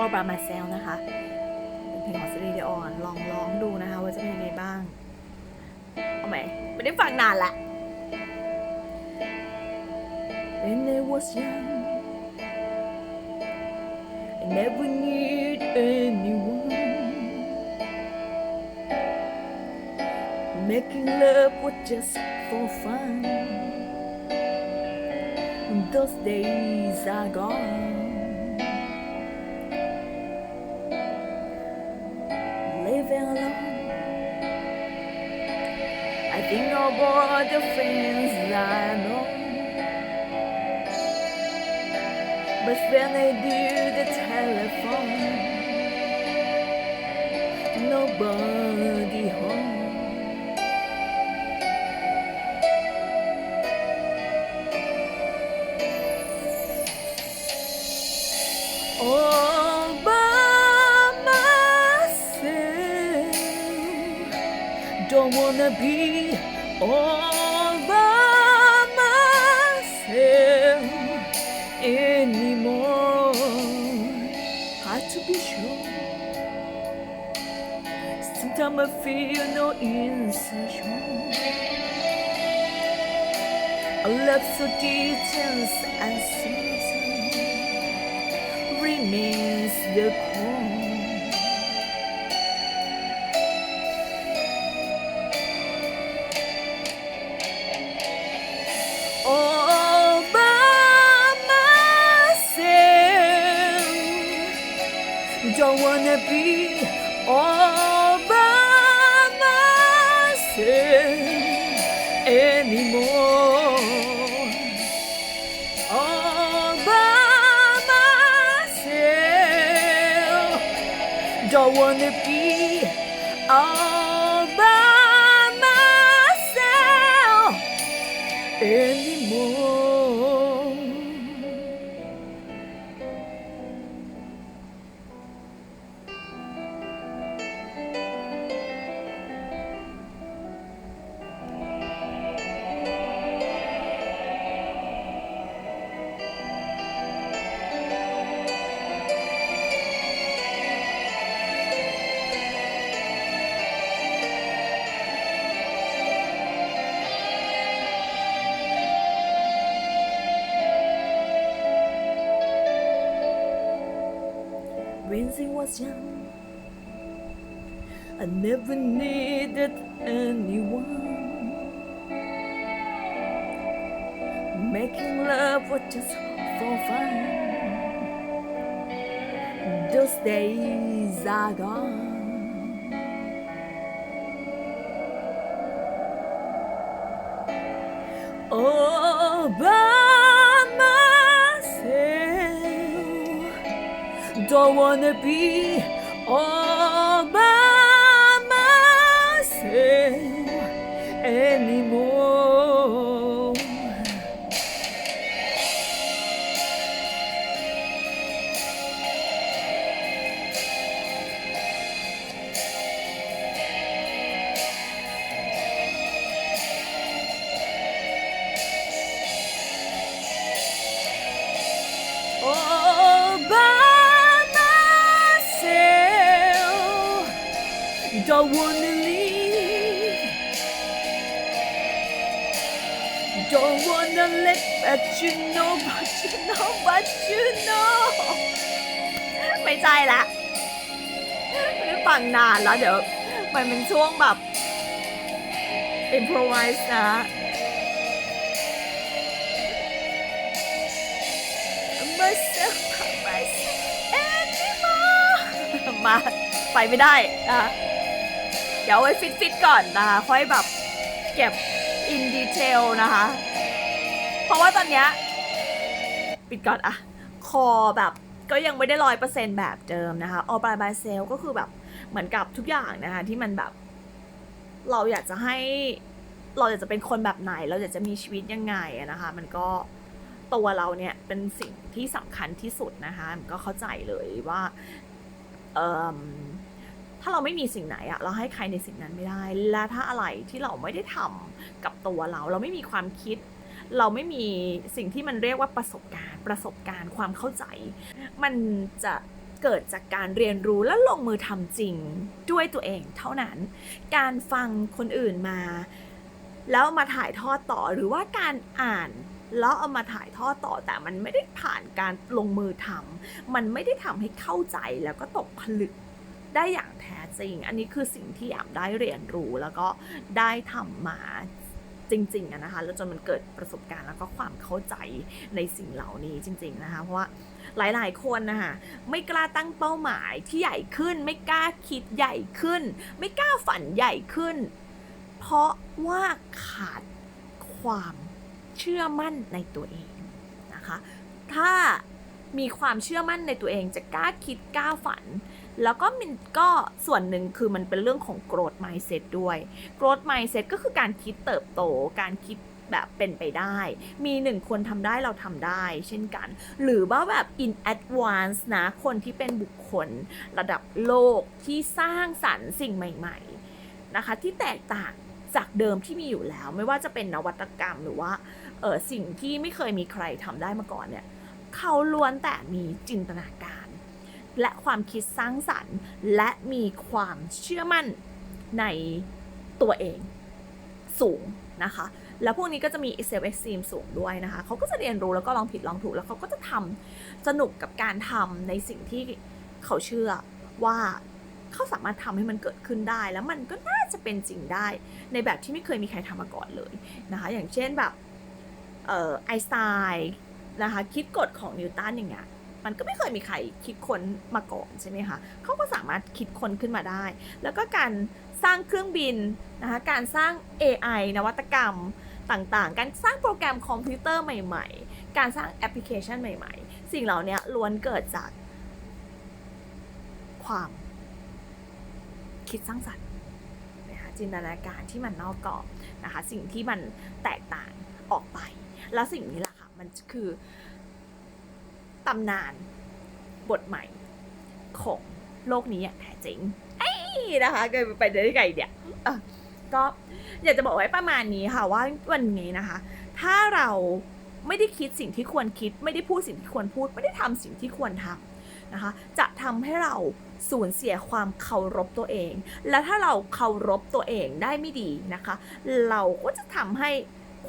All by myself นะคะเป็นเพลงของซีรีส์เดออนลองร้องดูนะคะ ว่าจะเป็นยังไงบ้างเอาไหมไม่ได้ฟังนานละ When I was young I never need anyone Making love was just for fun Those days are gone I think all the friends I know. But when I do the telephone Nobody Wanna be all by myself anymore. Hard to be sure. Sometimes I feel no insecure. A love so details and seasons remains the core. Don't wanna be all by myself anymore all by myself. Don't wanna be all by myself anymore. 'When I was young, I never needed anyone. Making love was just for fun. Those days are gone. Oh, All by Don't wanna be Don't wanna leave. Don't wanna let but you know, but you know, but you know ไม่ใช่ละไม่ได้ฟังนานแล้วเดี๋ยวมันเป็นช่วงแบบ improvise นะ myself myself anymore มาไปไม่ได้นะคะ เดี๋ยวไว้ฟิตฟิตๆก่อนนะคะค่อยแบบเก็บ in detail นะคะ เพราะว่าตอนเนี้ยปิดก่อนอะคอแบบก็ยังไม่ได้ร้อยเปอร์เซ็นแบบเดิมนะคะ all by myself ก็คือแบบเหมือนกับทุกอย่างนะคะที่มันแบบ เราอยากจะให้เราอยากจะเป็นคนแบบไหน เราอยากจะมีชีวิตยังไงอะนะคะ มันก็ตัวเราเนี่ยเป็นสิ่งที่สำคัญที่สุดนะคะ มันก็เข้าใจเลยว่าเอิ่ม ถ้าเราไม่มีสิ่งไหนอะเราให้ใครในสิ่งนั้นไม่ได้ และถ้าอะไรที่เราไม่ได้ทำกับตัวเรา เราไม่มีความคิด เราไม่มีสิ่งที่มันเรียกว่าประสบการณ์ ประสบการณ์ความเข้าใจ มันจะเกิดจากการเรียนรู้และลงมือทำจริงด้วยตัวเองเท่านั้น การฟังคนอื่นมา แล้วมาถ่ายทอดต่อหรือว่าการอ่านแล้วเอามาถ่ายทอดต่อแต่มันไม่ได้ผ่านการลงมือทำมันไม่ได้ทำให้เข้าใจแล้วก็ตกผลึก ได้อย่างแท้จริง อันนี้คือสิ่งที่อยากได้เรียนรู้แล้วก็ได้ทำมาจริงๆนะคะแล้วจนมันเกิดประสบการณ์แล้วก็ความเข้าใจในสิ่งเหล่านี้จริง ๆนะคะ เพราะว่าหลายๆคนนะคะไม่กล้าตั้งเป้าหมายที่ใหญ่ขึ้น ไม่กล้าคิดใหญ่ขึ้น ไม่กล้าฝันใหญ่ขึ้น เพราะว่าขาดความเชื่อมั่นในตัวเองนะคะ ถ้ามีความเชื่อมั่นในตัวเองจะกล้าคิดกล้าฝัน แล้วก็มันก็ส่วนหนึ่งคือมันเป็นเรื่องของ growth mindset ด้วย growth mindset ก็คือการคิดเติบโต การคิดแบบเป็นไปได้ มีหนึ่งคนทำได้เราทำได้ เช่นกัน หรือว่าแบบ in advance นะ คนที่เป็นบุคคลระดับโลกที่สร้างสรรค์สิ่งใหม่ๆ นะคะ ที่แตกต่างจากเดิมที่มีอยู่แล้ว ไม่ว่าจะเป็นนวัตกรรมหรือว่าเออสิ่งที่ไม่เคยมีใครทำได้มาก่อนเนี่ย เขาล้วนแต่มีจินตนาการ และความคิดสร้างสรรค์ และมีความเชื่อมั่นในตัวเองสูงนะคะ แล้วพวกนี้ก็จะมี self esteem สูงด้วยนะคะ เขาก็จะเรียนรู้แล้วก็ลองผิดลองถูก แล้วเขาก็จะทำสนุกกับการทำในสิ่งที่เขาเชื่อว่าเขาสามารถทำให้มันเกิดขึ้นได้ แล้วมันก็น่าจะเป็นจริงได้ ในแบบที่ไม่เคยมีใครทำมาก่อนเลยนะคะ อย่างเช่นแบบไอสไตน์นะคะ คิดกฎของนิวตันอย่างเงี้ย มันก็ไม่เคยมีใครคิดค้นมาก่อนใช่ไหมคะเขาก็สามารถคิดค้นขึ้นมาได้ แล้วก็การสร้างเครื่องบินนะคะการสร้าง AI นวัตกรรมต่างๆ การสร้างโปรแกรมคอมพิวเตอร์ใหม่ ๆ การสร้างแอปพลิเคชันใหม่ ๆ สิ่งเหล่านี้ล้วนเกิดจากความคิดสร้างสรรค์นะคะจินตนาการที่มันนอกกรอบนะคะสิ่งที่มันแตกต่างออกไป แล้วสิ่งนี้แหละค่ะมันคือ ตำนานบทใหม่ของโลกนี้อย่างแท้จริงไอ้นะคะเกิดไปได้ไงเนี่ยอะก็อยากจะบอกไว้ประมาณนี้ค่ะว่าวันนี้นะคะ ถ้าเราไม่ได้คิดสิ่งที่ควรคิด ไม่ได้พูดสิ่งที่ควรพูด ไม่ได้ทำสิ่งที่ควรทำนะคะ จะทำให้เราสูญเสียความเคารพตัวเอง และถ้าเราเคารพตัวเองได้ไม่ดีนะคะ เราก็จะทำให้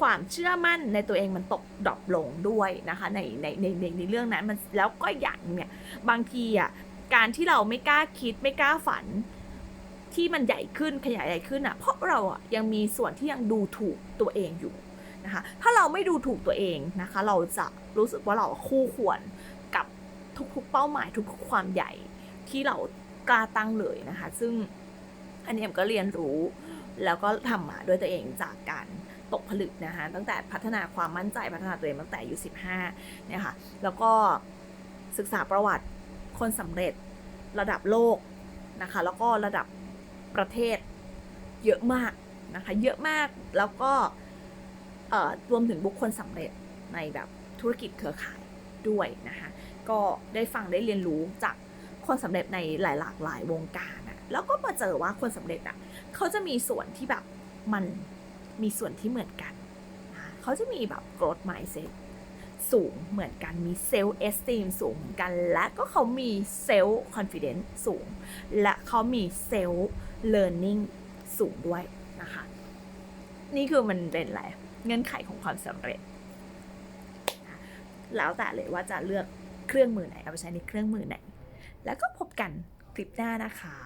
ความเชื่อมั่นในตัวเองมันตกดรอปลงด้วยนะคะในในในในในเรื่องนั้นมันแล้วก็อย่างเนี่ยบางทีอะการที่เราไม่กล้าคิดไม่กล้าฝันที่มันใหญ่ขึ้นขยายใหญ่ขึ้นอะเพราะเราอะยังมีส่วนที่ยังดูถูกตัวเองอยู่นะคะถ้าเราไม่ดูถูกตัวเองนะคะ เราจะรู้สึกว่าเราคู่ควรกับทุกๆเป้าหมายทุกๆความใหญ่ที่เรากล้าตั้งเลยนะคะ ซึ่งอันนี้เอ็มก็เรียนรู้แล้วก็ทำมาด้วยตัวเองจากการ ตกผลึกนะคะ ตั้งแต่พัฒนาความมั่นใจพัฒนาตัวเองตั้งแต่อายุ15เนี่ยค่ะ แล้วก็ศึกษาประวัติคนสำเร็จระดับโลกนะคะ แล้วก็ระดับประเทศเยอะมากนะคะ เยอะมากแล้วก็เอ่อรวมถึงบุคคลสำเร็จในแบบธุรกิจเครือข่ายด้วยนะคะ ก็ได้ฟังได้เรียนรู้จากคนสำเร็จในหลายหลากหลายวงการอะแล้วก็มาเจอว่าคนสำเร็จอะเขาจะมีส่วนที่แบบมัน มีส่วนที่เหมือนกัน เขาจะมีแบบ growth mindset สูงเหมือนกันมี self esteem สูงเหมือนกัน และก็เขามี self confidence สูง และเขามี self learning สูงด้วยนะคะ นี่คือมันเป็นอะไรเงื่อนไขของความสำเร็จ แล้วแต่เลยว่าจะเลือกเครื่องมือไหน เอาไปใช้ในเครื่องมือไหน แล้วก็พบกันคลิปหน้านะคะ